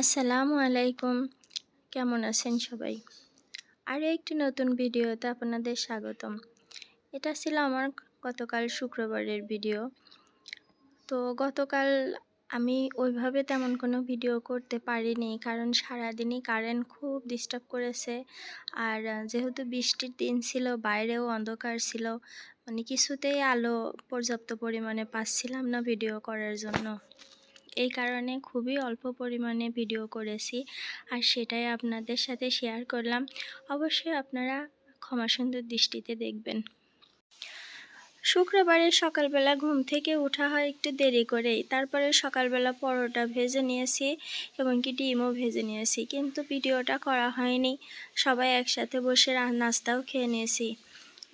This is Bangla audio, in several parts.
আসসালামু আলাইকুম। কেমন আছেন সবাই? আরও একটি নতুন ভিডিওতে আপনাদের স্বাগতম। এটা ছিল আমার গতকাল শুক্রবারের ভিডিও। তো গতকাল আমি ওইভাবে তেমন কোনো ভিডিও করতে পারিনি কারণ সারাদিনই কারেন্ট খুব ডিস্টার্ব করেছে। আর যেহেতু বৃষ্টির দিন ছিল, বাইরেও অন্ধকার ছিল মানে কিছুতেই আলো পর্যাপ্ত পরিমাণে পাচ্ছিলাম না ভিডিও করার জন্য। এই কারণে খুবই অল্প পরিমাণে ভিডিও করেছি। আর সেটাই আপনাদের সাথে শেয়ার করলাম। অবশ্যই আপনারা ক্ষমা সুন্দর দৃষ্টিতে দেখবেন। শুক্রবারে সকালবেলা ঘুম থেকে ওঠা হয় একটু দেরি করেই। তারপরে সকালবেলা পরোটা ভেজে নিয়েছি এবং কি ডিমও ভেজে নিয়েছি। কিন্তু ভিডিওটা করা হয়নি। সবাই একসাথে বসে নাস্তাও খেয়ে নিয়েছি।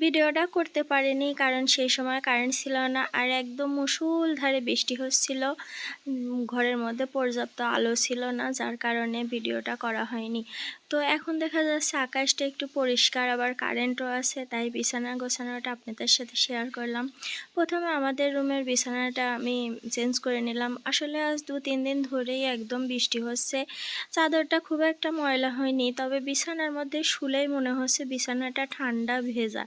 ভিডিওটা করতে পারিনি, কারণ সেই সময় কারেন্ট ছিল না। আর একদম মুসুল ধারে বৃষ্টি হচ্ছিল। ঘরের মধ্যে পর্যাপ্ত আলো ছিল না, যার কারণে ভিডিওটা করা হয়নি। তো এখন দেখা যাচ্ছে আকাশটা একটু পরিষ্কার, আবার কারেন্টও আছে, তাই বিছানা গোছানোটা আপনাদের সাথে শেয়ার করলাম। প্রথমে আমাদের রুমের বিছানাটা আমি চেঞ্জ করে নিলাম। আসলে আজ দু তিন দিন ধরেই একদম বৃষ্টি হচ্ছে। চাদরটা খুব একটা ময়লা হয়নি, তবে বিছানার মধ্যে শুলেই মনে হচ্ছে বিছানাটা ঠান্ডা ভেজা।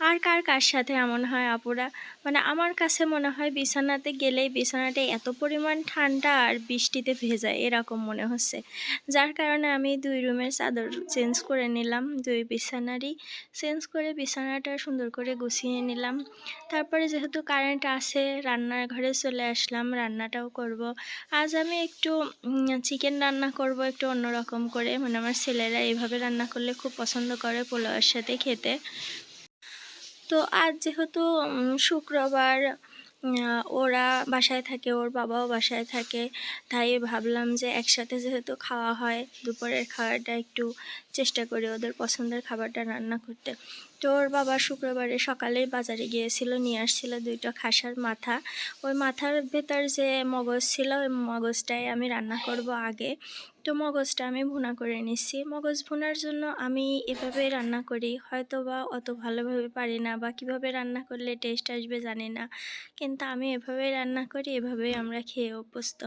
আর কার কার সাথে এমন হয় আপুরা? মানে আমার কাছে মনে হয় বিছানাতে গেলেই বিছানাটা এত পরিমাণ ঠান্ডা আর বৃষ্টিতে ভেজা, এরকম মনে হচ্ছে। যার কারণে আমি দুই রুমের চাদর চেঞ্জ করে নিলাম, দুই বিছানারই চেঞ্জ করে বিছানাটা সুন্দর করে গুছিয়ে নিলাম। তারপরে যেহেতু কারেন্ট আছে, রান্নার ঘরে চলে আসলাম, রান্নাটাও করব। আজ আমি একটু চিকেন রান্না করব একটু অন্যরকম করে। মানে আমার ছেলেরা এইভাবে রান্না করলে খুব পছন্দ করে পোলাওয়ের সাথে খেতে। তো আজ যেহেতু শুক্রবার ওরা বাসায় থাকে, ওর বাবাও বাসায় থাকে, তাই ভাবলাম যে একসাথে যেহেতু খাওয়া হয়, দুপুরের খাওয়াটা একটু চেষ্টা করি ওদের পছন্দের খাবারটা রান্না করতে। তো ওর বাবা শুক্রবারে সকালেই বাজারে গিয়েছিল, নিয়ে আসছিল দুইটা খাসার মাথা। ওই মাথার ভেতর যে মগজ ছিল, ওই মগজটাই আমি রান্না করব আগে। তো মগজটা আমি ভুনা করে নিচ্ছি। মগজ ভুনার জন্য আমি এভাবে রান্না করি। হয়তো বা অত ভালোভাবে পারি না বা কীভাবে রান্না করলে টেস্ট আসবে জানি না। কিন্তু আমি এভাবে রান্না করি, এভাবেই আমরা খেয়ে অভ্যস্ত।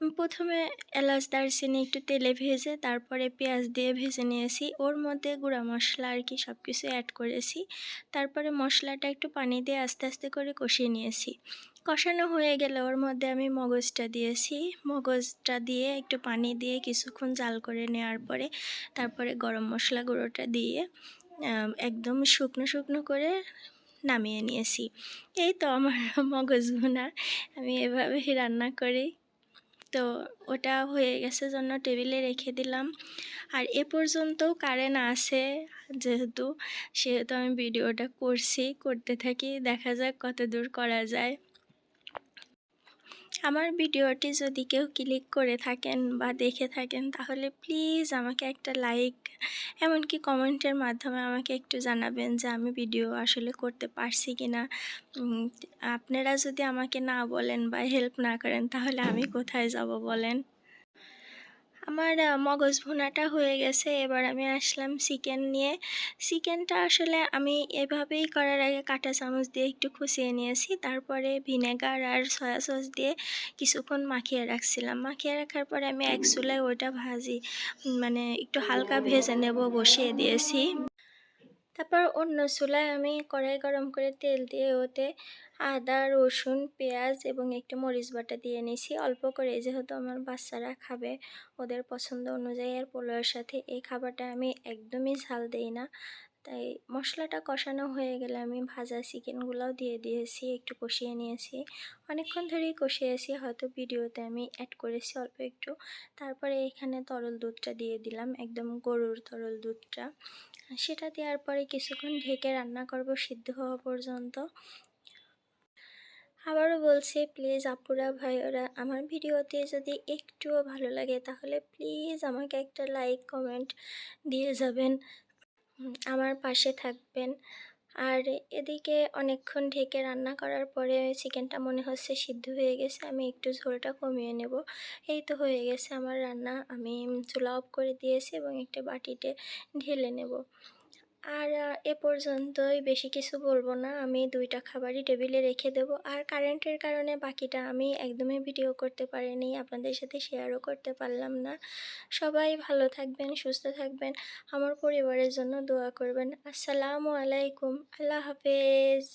প্রথমে এলাচ, দারচিনি একটু তেলে ভেজে তারপরে পেঁয়াজ দিয়ে ভেজে নিয়েছি। ওর মধ্যে গুঁড়া মশলা আর কি সব কিছু অ্যাড করেছি। তারপরে মশলাটা একটু পানি দিয়ে আস্তে আস্তে করে কষিয়ে নিয়েছি। কষানো হয়ে গেলে ওর মধ্যে আমি মগজটা দিয়েছি। মগজটা দিয়ে একটু পানি দিয়ে কিছুক্ষণ জাল করে নেওয়ার পরে তারপরে গরম মশলা গুঁড়োটা দিয়ে একদম শুকনো শুকনো করে নামিয়ে নিয়েছি। এই তো আমার মগজ ভুনা। আমি এভাবেই রান্না করি। তো ওটা হয়ে গেছে জন্য টেবিলে রেখে দিলাম। আর এ পর্যন্তও কারেন্ট আছে যেহেতু, সেহেতু আমি ভিডিওটা করছি, করতে থাকি, দেখা যাক কত দূর করা যায়। আমার ভিডিওটি যদি কেউ ক্লিক করে থাকেন বা দেখে থাকেন, তাহলে প্লিজ আমাকে একটা লাইক, এমনকি কমেন্টের মাধ্যমে আমাকে একটু জানাবেন যে আমি ভিডিও আসলে করতে পারছি কি না আপনারা যদি আমাকে না বলেন বা হেল্প না করেন, তাহলে আমি কোথায় যাব বলেন? আমার মগজ ভুনাটা হয়ে গেছে। এবার আমি আসলাম চিকেন নিয়ে। চিকেনটা আসলে আমি এভাবেই করার আগে কাঁটা চামচ দিয়ে একটু খুশিয়ে নিয়েছি। তারপরে ভিনেগার আর সয়া সস দিয়ে কিছুক্ষণ মাখিয়ে রাখছিলাম। মাখিয়ে রাখার পরে আমি এক চুলায় ওইটা ভাজি মানে একটু হালকা ভেজে নেব বসিয়ে দিয়েছি। তারপর অন্য চুলায় আমি কড়াই গরম করে তেল দিয়ে ওতে আদা, রসুন, পেঁয়াজ এবং একটু মরিচ বাটা দিয়ে নিয়েছি। অল্প করে যেহেতু আমার বাচ্চারা খাবে ওদের পছন্দ অনুযায়ী আর পোলোয়ের সাথে এই খাবারটা আমি একদমই ঝাল দেই না। তাই মশলাটা কষানো হয়ে গেলে আমি ভাজা চিকেনগুলোও দিয়ে দিয়েছি, একটু কষিয়ে নিয়েছি। অনেকক্ষণ ধরেই কষিয়েছি, হয়তো ভিডিওতে আমি অ্যাড করেছি অল্প একটু। তারপরে এখানে তরল দুধটা দিয়ে দিলাম, একদম গরুর তরল দুধটা। সেটা দেওয়ার পরে কিছুক্ষণ ঢেকে রান্না করব সিদ্ধ হওয়া পর্যন্ত। আবারও বলছি প্লিজ আপুরা, ভাইয়েরা, আমার ভিডিওতে যদি একটুও ভালো লাগে তাহলে প্লিজ আমাকে একটা লাইক কমেন্ট দিয়ে যাবেন। আমার পাশে থাকবেন। আর এদিকে অনেকক্ষণ ঢেকে রান্না করার পরে চিকেনটা মনে হচ্ছে সিদ্ধ হয়ে গেছে, আমি একটু ঝোলটা কমিয়ে নেব। এই তো হয়ে গেছে আমার রান্না। আমি চুলা অফ করে দিয়েছি এবং একটা বাটিতে ঢেলে নেব। আর এ পর্যন্তই। বেশি কিছু বলব না। আমি দুইটা খাবারই টেবিলে রেখে দেবো। আর কারেন্টের কারণে বাকিটা আমি একদমই ভিডিও করতে পারিনি। আপনাদের সাথে শেয়ারও করতে পারলাম না। সবাই ভালো থাকবেন, সুস্থ থাকবেন। আমার পরিবারের জন্য দোয়া করবেন। আসসালামু আলাইকুম। আল্লাহ হাফেজ।